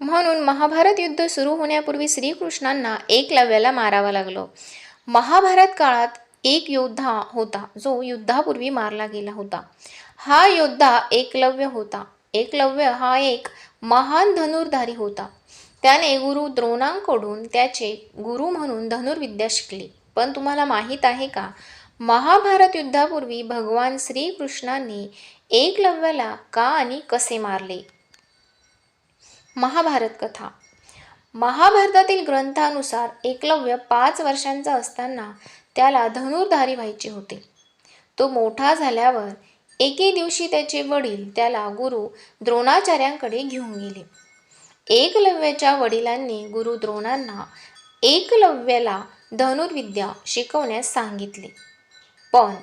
म्हणून महाभारत युद्ध सुरू होण्यापूर्वी श्रीकृष्णांना एकलव्याला मारावं लागलं. महाभारत काळात एक योद्धा होता जो युद्धापूर्वी मारला गेला होता. हा योद्धा एकलव्य होता. एकलव्य हा एक महान धनुर्धारी होता. त्याने गुरु द्रोणांकडून त्याचे गुरु म्हणून धनुर्विद्या शिकली. पण तुम्हाला माहीत आहे का? महाभारत युद्धापूर्वी भगवान श्रीकृष्णांनी एकलव्याला का आणि कसे मारले? महाभारत कथा. महाभारतातील ग्रंथानुसार एकलव्य पाच वर्षांचा असताना त्याला धनुर्धारी व्हायचे होते. तो मोठा झाल्यावर एके दिवशी त्याचे वडील त्याला गुरु द्रोणाचार्यांकडे घेऊन गेले. एकलव्याच्या वडिलांनी गुरु द्रोणांना एकलव्याला धनुर्विद्या शिकवण्यास सांगितले. पण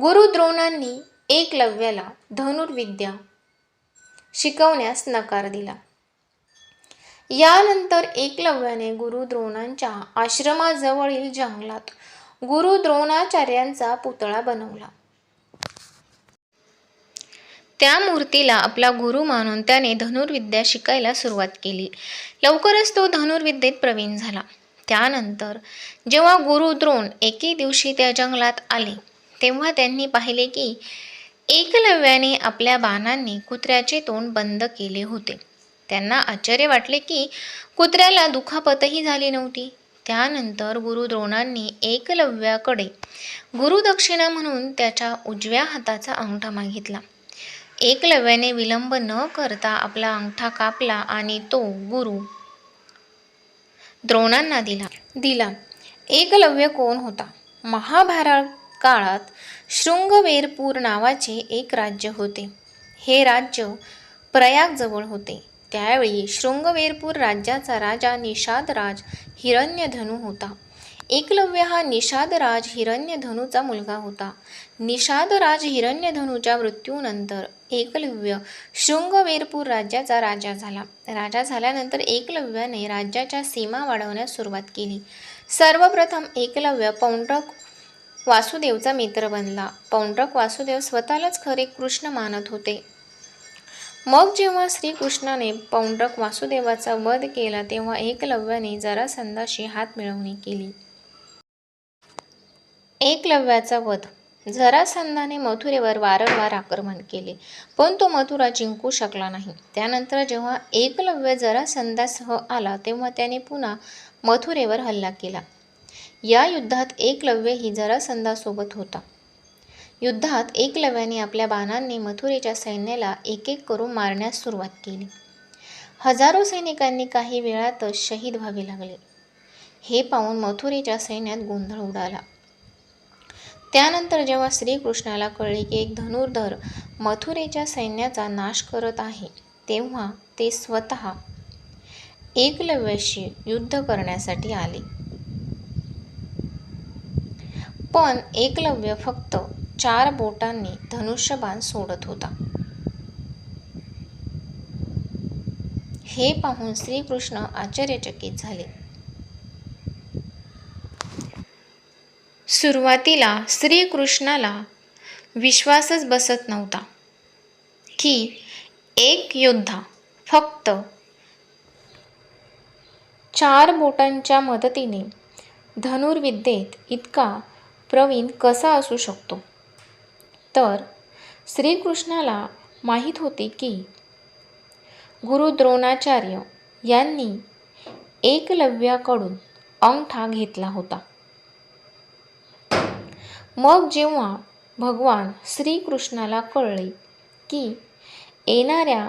गुरु द्रोणांनी एकलव्याला धनुर्विद्या शिकवण्यास नकार दिला. यानंतर एकलव्याने गुरु द्रोणांच्या आश्रमाजवळील जंगलात गुरु द्रोणाचार्यांचा पुतळा बनवला. त्या मूर्तीला आपला गुरु मानून त्याने धनुर्विद्या शिकायला सुरुवात केली. लवकरच तो धनुर्विद्येत प्रवीण झाला. त्यानंतर जेव्हा गुरु द्रोण एके दिवशी त्या जंगलात आले तेव्हा त्यांनी पाहिले की एकलव्याने आपल्या बाणांनी कुत्र्याचे तोंड बंद केले होते. त्यांना आश्चर्य वाटले की कुत्र्याला दुखापतही झाली नव्हती. त्यानंतर गुरु द्रोणांनी एकलव्याकडे गुरुदक्षिणा म्हणून त्याच्या उजव्या हाताचा अंगठा मागितला. एकलव्याने विलंब न करता आपला अंगठा कापला आणि तो गुरु द्रोणांना दिला. दिला. एकलव्य कोण होता? महाभारत काळात शृंगवेरपूर नावाचे एक राज्य होते. हे राज्य प्रयागजवळ होते. त्यावेळी शृंगवेरपूर राज्याचा राजा निषादराज हिरण्यधनू होता. एकलव्य हा निषादराज हिरण्यधनूचा मुलगा होता. निषादराज हिरण्यधनूच्या मृत्यूनंतर एकलव्य शृंगवेरपूर राज्याचा राजा झाला. राजा झाल्यानंतर एकलव्याने राज्याच्या सीमा वाढवण्यास सुरुवात केली. सर्वप्रथम एकलव्य पौंड्रक वासुदेवचा मित्र बनला. पौंड्रक वासुदेव स्वतःलाच खरे कृष्ण मानत होते. मग जेव्हा श्रीकृष्णाने पौंडरक वासुदेवाचा वध केला तेव्हा एकलव्याने जरासंधाशी हात मिळवणी केली. एकलव्याचा वध. जरासंधाने मथुरेवर वारंवार आक्रमण केले पण तो मथुरा जिंकू शकला नाही. त्यानंतर जेव्हा एकलव्य जरासंधासह आला तेव्हा त्याने पुन्हा मथुरेवर हल्ला केला. या युद्धात एकलव्य ही जरासंधासोबत होता. युद्धात एकलव्याने आपल्या बाणांनी मथुरेच्या सैन्याला एक एक करून मारण्यास सुरुवात केली. हजारो सैनिकांनी काही वेळातच शहीद व्हावे लागले. हे पाहून मथुरेच्या सैन्यात गोंधळ उडाला. त्यानंतर जेव्हा श्रीकृष्णाला कळले की एक धनुर्धर मथुरेच्या सैन्याचा नाश करत आहे तेव्हा ते स्वतः एकलव्याशी युद्ध करण्यासाठी आले. पण एकलव्य फक्त चार बोटांनी धनुष्यबाण सोडत होता. हे पाहून श्रीकृष्ण आश्चर्यचकित झाले. सुरुवातीला श्रीकृष्णाला विश्वासच बसत नव्हता की एक योद्धा फक्त चार बोटांच्या मदतीने धनुर्विद्येत इतका प्रवीण कसा असू शकतो? तर श्रीकृष्णाला माहीत होते की गुरु द्रोणाचार्य यांनी एकलव्याकडून अंगठा घेतला होता. मग जेव्हा भगवान श्रीकृष्णाला कळले की येणाऱ्या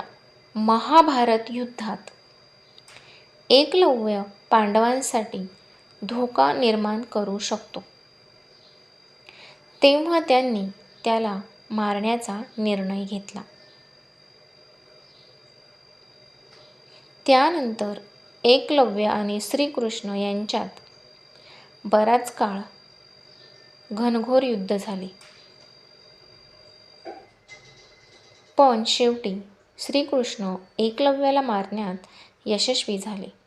महाभारत युद्धात एकलव्य पांडवांसाठी धोका निर्माण करू शकतो तेव्हा त्यांनी त्याला मारण्याचा निर्णय घेतला. त्यानंतर एकलव्य आणि श्रीकृष्ण यांच्यात बराच काळ घनघोर युद्ध झाले. पण शेवटी श्रीकृष्ण एकलव्याला मारण्यात यशस्वी झाले.